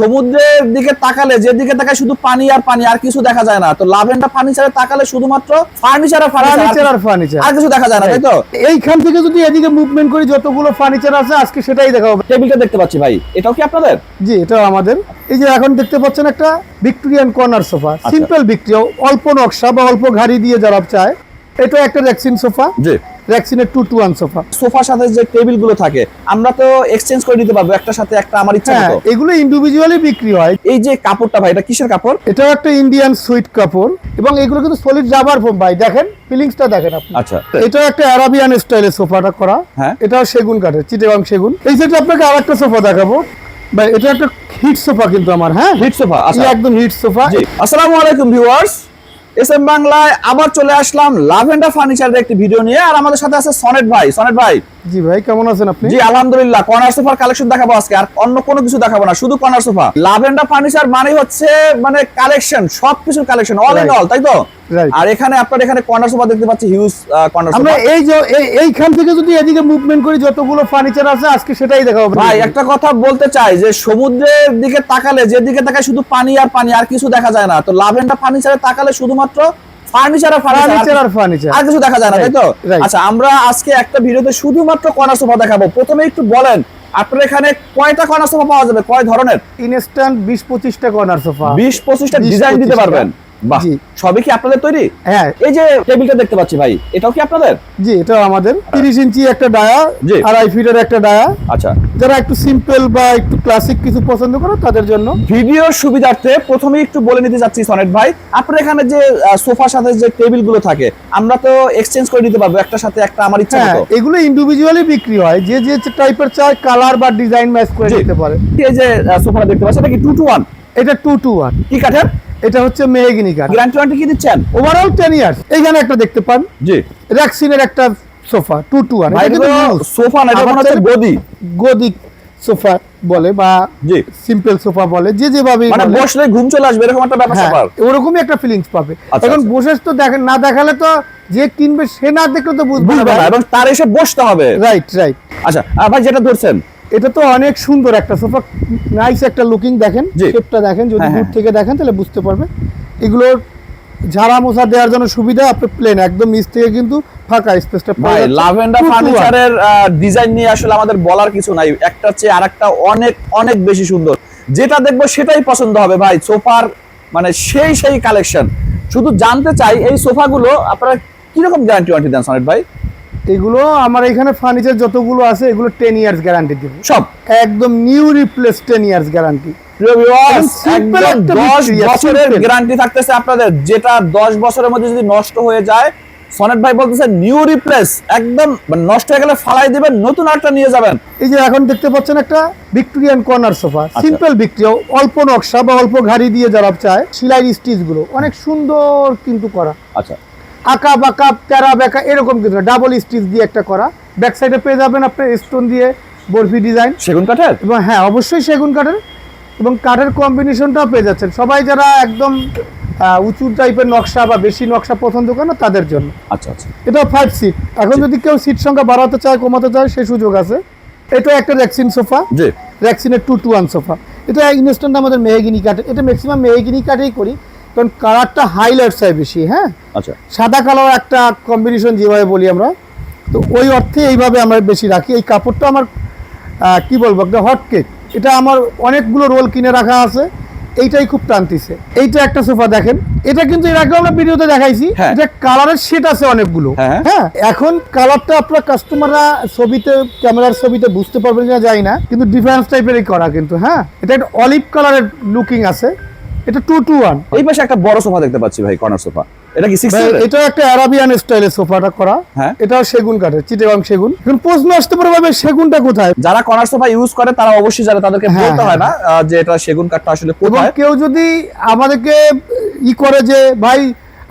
সমুদ্রের দিকে তাকালে যে দিকে তাকায় শুধু পানি আর পানি আর কিছু দেখা যায় না। তো লাভেন্ডা ফার্নিচারে তাকালে শুধুমাত্র ফার্নিচার আর ফার্নিচার। আর ফার্নিচার। আর কিছু দেখা যায় না তাই তো? এইখান থেকে যদি এদিকে মুভমেন্ট করি যতগুলো ফার্নিচার আছে আজকে সেটাই দেখাবো। টেবিলটা দেখতে পাচ্ছি ভাই। এটাও কি আপনাদের? জি এটা আমাদের। এই যে এখন দেখতে পাচ্ছেন একটা ভিক্টোরিয়ান কর্নার সোফা। আচ্ছা। সিম্পল ভিক্টোরিয়া অল্প নকশা বা অল্প ঘাড়ি দিয়ে যারা চায় এটা একটা র্যাক্সিন সোফা। জি। র্যাক্সিনের টু টু ওয়ান সোফা সোফার সাথে যে টেবিলগুলো থাকে আমরা তো এক্সচেঞ্জ করে নিতে পারব একটার সাথে একটা আমার ইচ্ছা হ্যাঁ মতো। এগুলো ইন্ডিভিজুয়ালি বিক্রি হয়। এই যে কাপড়টা ভাই এটা কিসের কাপড়? এটাও একটা ইন্ডিয়ান সুইট কাপড় এবং এগুলো কিন্তু সলিড রাবার ফোম ভাই। দেখেন ফিলিংসটা দেখেন আপনি। আচ্ছা। এটাও একটা আরাবিয়ান স্টাইলের সোফাটা করা। হ্যাঁ। এটাও সেগুন কাঠের চিটেগাং সেগুন। এই সাইডে আপনাকে আরেকটা সোফা দেখাবো। ভাই এটা একটা হিট সোফা কিন্তু আমার হ্যাঁ? হিট সোফা আচ্ছা। একদম হিট সোফা। আসসালামু আলাইকুম ভিউয়ার্স এস এম বাংলায় আবার চলে আসলাম লাভেন্ডা ফার্নিচারের একটি ভিডিও নিয়ে। আর আমাদের সাথে আছে সনেট ভাই। সনেট ভাই জি ভাই কেমন আছেন আপনি? জি আলহামদুলিল্লাহ কর্নার সোফার কালেকশন দেখাবো আজকে আর অন্য কোনো কিছু দেখাবো না শুধু কর্নার সোফা লাভেন্ডা ফার্নিচার মানে হচ্ছে মানে কালেকশন সবকিছুর কালেকশন অল ইন অল তাই তো? আর এখানে আপনার এখানে কর্নার সোফা দেখতে পাচ্ছি হিউজ কর্নার আমরা সোফা এই যে এইখান থেকে যদি এদিকে মুভমেন্ট করি যতগুলো ফার্নিচার আছে আজকে সেটাই দেখাবো ভাই একটা কথা বলতে চাই যে সমুদ্রের দিকে তাকালে যে দিকে তাকায় শুধু পানি আর পানি আর কিছু দেখা যায় না। তো লাভেন্ডা ফার্নিচারে তাকালে শুধুমাত্র ফার্নিচার আর ফার্নিচার ফার্নিচার আর ফার্নিচার আর কিছু দেখা যায় না তাই তো. আচ্ছা আমরা আজকে একটা ভিডিওতে শুধুমাত্র কর্নার সোফা দেখাবো? প্রথমে একটু বলেন আপনার এখানে কয়টা কর্নার সোফা পাওয়া যাবে? কয় ধরনের? ইনস্ট্যান্ট বিশ পঁচিশটা কর্নার সোফা। বিশ পঁচিশটা ডিজাইন দিতে পারবেন। বাহ। সবই কি আপনাদের তৈরি? হ্যাঁ। এই যে টেবিলটা দেখতে পাচ্ছি ভাই এটাও কি আপনাদের? জি এটা আমাদের। তিরিশ ইঞ্চি একটা ডায়া আড়াই ফিটের একটা ডায়া। আচ্ছা। যারা একটু সিম্পল বা একটু ক্লাসিক কিছু পছন্দ করে তাদের জন্য। ভিডিওর সুবিধার্থে প্রথমে একটু বলে নিতে যাচ্ছি সনেট ভাই আপনার এখানে যে সোফার সাথে যে টেবিলগুলো থাকে আমরা তো এক্সচেঞ্জ করে নিতে পারব একটার সাথে একটা আমার ইচ্ছা হ্যাঁ মতো। এগুলো ইন্ডিভিজুয়ালি বিক্রি হয়। যে যে টাইপের চায় কালার বা ডিজাইন ম্যাচ করে। নিতে পারে। এই যে সোফাটা দেখতে পাচ্ছি এটা কি টু টু ওয়ান এটা টু টু ওয়ান কি কাঠের? এটা হচ্ছে মেহগিনি কাঠ গ্যারান্টি ওয়ারেন্টি কি দিচ্ছেন? ওভারঅল টেন ইয়ার্স এইখানে একটা দেখতে পান। জি। র্যাক্সিনের একটা সোফা টু টু ওয়ান ভাই সোফা না এটা মনে হচ্ছে গদি। গদি সোফা বলে বা জি। সিম্পল সোফা বলে যে যেভাবে মানে বসলে ঘুম চলে আসবে এরকম একটা ব্যাপার হ্যাঁ স্যাপার। ওরকমই একটা ফিলিংস পাবে। আচ্ছা, এখন আচ্ছা। বসে তো দেখেন না দেখালে তো যে কিনবে সে না দেখলে তো বুঝবে বুঝবে না এবং তার এসে বসতে হবে। রাইট রাইট আচ্ছা আর ভাই যেটা ধরছেন এটা তো অনেক সুন্দর একটা সোফা। নাইস একটা লুকিং দেখেন। শেপটা দেখেন যদি হ্যাঁ, দূর হ্যাঁ। থেকে দেখেন তাহলে বুঝতে পারবে এগুলোর ঝাড়া মোছা দেওয়ার জন্য সুবিধা আপনি প্লেন একদম নিচ থেকে কিন্তু ফাঁকা স্পেসটা ভাই লাভেন্ডার ফার্নিচারের ডিজাইন নিয়ে আসলে আমাদের বলার কিছু নাই। একটা চেয়ে আরেকটা অনেক অনেক বেশি সুন্দর। যেটা দেখব সেটাই পছন্দ হবে ভাই সোফার মানে সেই সেই কালেকশন শুধু জানতে চাই এই সোফাগুলো আপনারা কীরকম গ্যারান্টি ওয়ারেন্টি দেন সনেট ভাই? এগুলো আমার এখানে ফার্নিচার যতগুলো আছে এগুলো টেন ইয়ার্স গ্যারান্টি দিব। সব? একদম new replace ten years guarantee বছরের গ্যারান্টি থাকতেছে আপনাদের যেটা দশ বছরের মধ্যে যদি নষ্ট হয়ে যায় সনেট ভাই বলতেছে নিউ রিপ্লেস একদম মানে নষ্ট হয়ে গেলে ফালাই দিবেন নতুন একটা নিয়ে যাবেন। এই যে এখন দেখতে পাচ্ছেন একটা Victorian corner sofa. Simple Victoria অল্প নকশা বা অল্প ঘাড়ি দিয়ে যারা চায় সিলাই স্টিচগুলো অনেক সুন্দর কিন্তু করা। আচ্ছা। আঁকা বাঁকা তেরা বেঁকা এরকম কিন্তু ডাবল স্টিচ দিয়ে একটা করা। ব্যাক সাইডে পেয়ে যাবেন আপনার স্টোন দিয়ে বরফি ডিজাইন সেগুন কাঠের? এবং হ্যাঁ অবশ্যই সেগুন কাঠের। এবং কাঠের কম্বিনেশনটাও পেয়ে যাচ্ছেন। সবাই যারা একদম উঁচু টাইপের নকশা বা বেশি নকশা পছন্দ করে না তাদের জন্য। আচ্ছা আচ্ছা। এটা ফাইভ সিট এখন যদি কেউ সিট সংখ্যা বাড়াতে চায় কমাতে চায় সেই সুযোগ আছে। এটা একটা র্যাক্সিন সোফা জি। র্যাক্সিনের টু টু ওয়ান সোফা এটা ইনস্ট্যান্ট আমাদের মেহগিনি কাঠের। এটা ম্যাক্সিমাম মেহগিনি কাঠেই করি। কারণ কালারটা হাইলাইট চাই বেশি হ্যাঁ? আচ্ছা। সাদা কালার একটা কম্বিনেশন যেভাবে বলি আমরা তো ওই অর্থে এইভাবে আমরা বেশি রাখি। এই কাপড়টা আমার কি বলব একটা হট কেক এটা আমার অনেকগুলো রোল কিনে রাখা আছে এইটাই খুব টানতিছে। এইটা একটা সোফা দেখেন এটা কিন্তু এর আগে আমরা ভিডিওতে দেখাইছি হ্যাঁ। এটা কালারের শেড আছে অনেকগুলো হ্যাঁ। হ্যাঁ। এখন কালারটা আপনার কাস্টমাররা ছবিতে ক্যামেরার ছবিতে বুঝতে পারবেন কিনা যাই না কিন্তু ডিফারেন্স টাইপেরই করা কিন্তু হ্যাঁ? এটা একটা অলিভ কালারের লুকিং আছে। এটা টু টু ওয়ান এই পাশে একটা বড় সোফা দেখতে পাচ্ছি ভাই কর্নার সোফা। এটা কি সিক্স এটা একটা আরাবিয়ান স্টাইলের সোফাটা করা। হ্যাঁ। এটাও সেগুন কাঠের চিটেগাং সেগুন। এখন প্রশ্ন আসতে পারে ভাবে সেগুনটা কোথায়? যারা কর্নার সোফা ইউজ করে তারা অবশ্যই জানে তাদেরকে হ্যাঁ, বলতে হয় হ্যাঁ। না যে এটা সেগুন কাঠটা আসলে কোথায়। কেউ যদি আমাদেরকে ই করে যে ভাই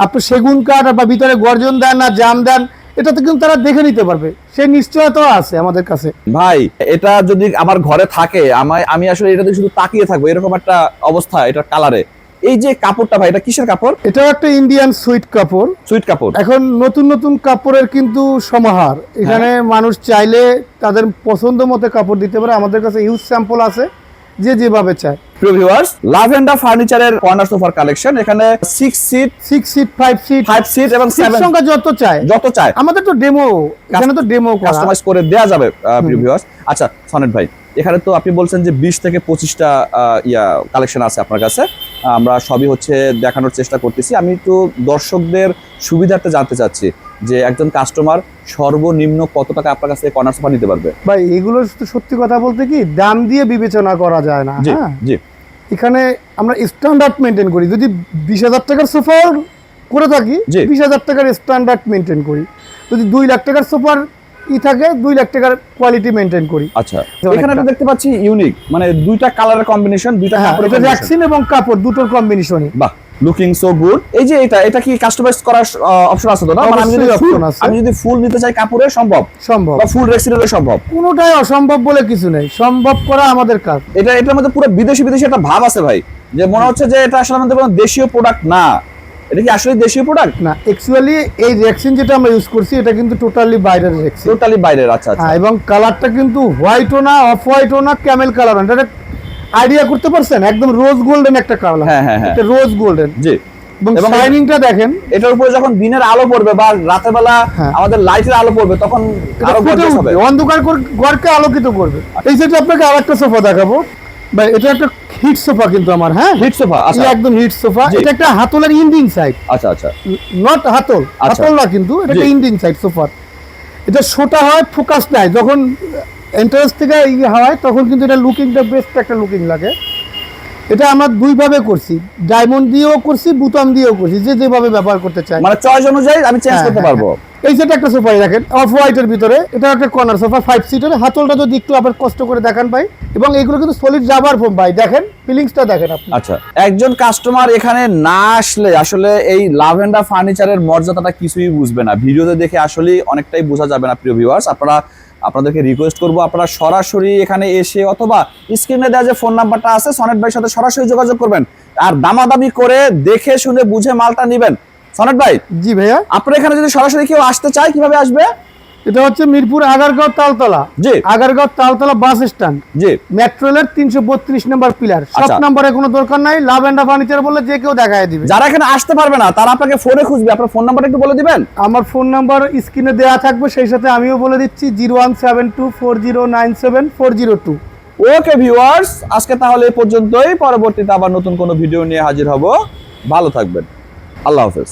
আপনি সেগুন কাঠ বা ভিতরে গর্জন দেন না জাম দেন এটা তো কিন্তু তারা দেখে নিতে পারবে। সেই নিশ্চয়তা আছে আমাদের কাছে। ভাই এটা যদি আমার ঘরে থাকে আমায় আমি আসলে এটাতে শুধু তাকিয়ে থাকব এরকম একটা অবস্থা এটা কালারে এই যে কাপড়টা ভাই এটা কিসের কাপড়? এটাও একটা ইন্ডিয়ান সুইট কাপড়। সুইট কাপড়। এখন নতুন নতুন কাপড়ের কিন্তু সমাহার। এখানে হ্যাঁ। মানুষ চাইলে তাদের পছন্দ মতো কাপড় দিতে পারে। আমাদের কাছে ইউজ স্যাম্পল আছে। যে যেভাবে চায়। প্রিয় ভিউয়ার্স লাভেন্ডার ফার্নিচারের কর্নার সোফার কালেকশন এখানে six seat six seat five seat five seat এবং সিট সংখ্যা যত চায়। যত চায়। আমাদের তো ডেমো এখানে তো ডেমো কাস্টমাইজ করে যাবে প্রিয় ভিউয়ার্স আচ্ছা সনেট ভাই এখানে তো আপনি বলছেন যে বিশ থেকে পঁচিশটা ইয়া কালেকশন আছে আপনার কাছে। আমরা সবই হচ্ছে দেখানোর চেষ্টা করতেছি। আমি একটু দর্শকদের সুবিধার্থে জানতে চাচ্ছি। যে একজন কাস্টমার সর্বনিম্ন কত টাকা আপনার কাছে কর্নার সোফা নিতে পারবে? ভাই এগুলো তো সত্যি কথা বলতে কি দাম দিয়ে বিবেচনা করা যায় না জি হ্যাঁ? জি। এখানে আমরা স্ট্যান্ডার্ড মেনটেন করি। যদি বিশ হাজার টাকার সোফা করে থাকি। বিশ হাজার টাকার স্ট্যান্ডার্ড মেনটেন করি। যদি দুই লাখ টাকার সোফার ই থাকে দুই লাখ টাকার কোয়ালিটি মেনটেন করি। আচ্ছা। এখানে একটা দেখতে পাচ্ছি ইউনিক মানে দুইটা কালারের কম্বিনেশন দুইটা হ্যাঁ কাপড়ের এটা ভ্যাকসিন এবং কাপড় দুটোর কম্বিনেশনই বাহ লুকিং সো গুড এই যে এটা এটা কি কাস্টমাইজ করার অপশন আছে তো না? মানে আমি যদি। আমি যদি ফুল নিতে চাই কাপড়ে সম্ভব। সম্ভব। বা ফুল রেক্সিডেন্টে সম্ভব। কোনোটাই অসম্ভব বলে কিছু নেই। সম্ভব করা আমাদের কাজ। এটা এটার মধ্যে পুরো বিদেশি বিদেশি একটা ভাব আছে ভাই। যে মনে হচ্ছে যে এটা আসলে আমাদের কোনো দেশীয় প্রোডাক্ট না। এটা কি আসলে দেশীয় প্রোডাক্ট না অ্যাকচুয়ালি এই রেক্সিন যেটা আমরা ইউজ করছি এটা কিন্তু টোটালি বাইরের রেক্সিন টোটালি বাইরের আচ্ছা আচ্ছা। হ্যাঁ এবং কালারটা কিন্তু হোয়াইটও না অফ হোয়াইটও না ক্যামেল কালার এটা আইডিয়া করতে পারছেন? একদম রোজ গোল্ডেন একটা কালার হ্যাঁ, হ্যাঁ, হ্যাঁ। এটা রোজ গোল্ডেন জি। এবং শাইনিংটা দেখেন। এটার উপরে যখন দিনের আলো পড়বে বা রাতের বেলা হ্যাঁ। আমাদের লাইটের আলো পড়বে তখন আরও গর্জিয়াস হবে। অন্ধকার কর- ঘরকে আলোকিত করবে। এই সেটা আপনাকে আরেকটা সোফা দেখাবো। ভাই এটা একটা হিট সোফা কিন্তু আমার হ্যাঁ? হিট সোফা আচ্ছা। একদম হিট সোফা এটা একটা হাতলের ইন্ডিং সাইড আচ্ছা আচ্ছা। নট হাতল। আচ্ছা। হাতল না কিন্তু এটা একটা ইন্ডিং সাইড সোফা এটা শোটা হয় ফোকাস নাই। যখন এন্ট্রান্স থেকে ইয়ে হয় তখন কিন্তু এটা লুকিংটা বেস্ট একটা লুকিং লাগে। এটা আমরা দুইভাবে করছি। ডায়মন্ড দিয়েও করছি বুতাম দিয়েও করছি যে যেভাবে ব্যবহার করতে চাই। মানে চয়েস অনুযায়ী আমি চেঞ্জ হ্যাঁ, করতে হ্যাঁ, পারব। এই সেটা একটা সোফা দেখেন অফ হোয়াইটের ভিতরে এটা একটা কর্নার সোফা ফাইভ সিটের হাতলটা যদি একটু আবার কষ্ট করে দেখান ভাই এবং এগুলো কিন্তু সলিড রাবার ফোম ভাই দেখেন ফিলিংসটা দেখেন আপনি। আচ্ছা একজন কাস্টমার এখানে না আসলে আসলে এই লাভেন্ডা ফার্নিচারের মর্যাদাটা কিছুই বুঝবে না। ভিডিওতে দেখে আসলে অনেকটাই বোঝা যাবে না প্রিয় ভিউয়ার্স আপনারা আপনাদেরকে রিকোয়েস্ট করব আপনারা সরাসরি এখানে এসে অথবা স্ক্রিনে দেওয়া যে ফোন নাম্বারটা আছে সনেট ভাইয়ের সাথে সরাসরি যোগাযোগ করবেন। আর দামাদামি করে দেখে শুনে বুঝে মালটা নেবেন। সনেট ভাই জি ভাইয়া। আপনার এখানে যদি সরাসরি কেউ আসতে চায় কীভাবে আসবে? এটা হচ্ছে মিরপুর আগারগাঁও তালতলা। জি। Agargaon Taltala bus stand. জি। মেট্রো রেলের তিনশো বত্রিশ নম্বর পিলার। সব আচ্ছা। নম্বরে কোনো দরকার নাই লাভ অ্যান্ড ফার্নিচার বললে যে কেউ দেখায় দিবে। যারা এখানে আসতে পারবে না তারা আপনাকে ফোনে খুঁজবে। আপনার ফোন নাম্বারটা একটু বলে দিবেন? আমার ফোন নাম্বার স্ক্রিনে দেওয়া থাকবে সেই সাথে আমিও বলে দিচ্ছি zero one seven two four zero nine seven four zero two okay viewers আজকে তাহলে এই পর্যন্তই। পরবর্তীতে আবার নতুন কোনো ভিডিও নিয়ে হাজির হব। ভালো থাকবেন। আল্লাহ হাফেজ।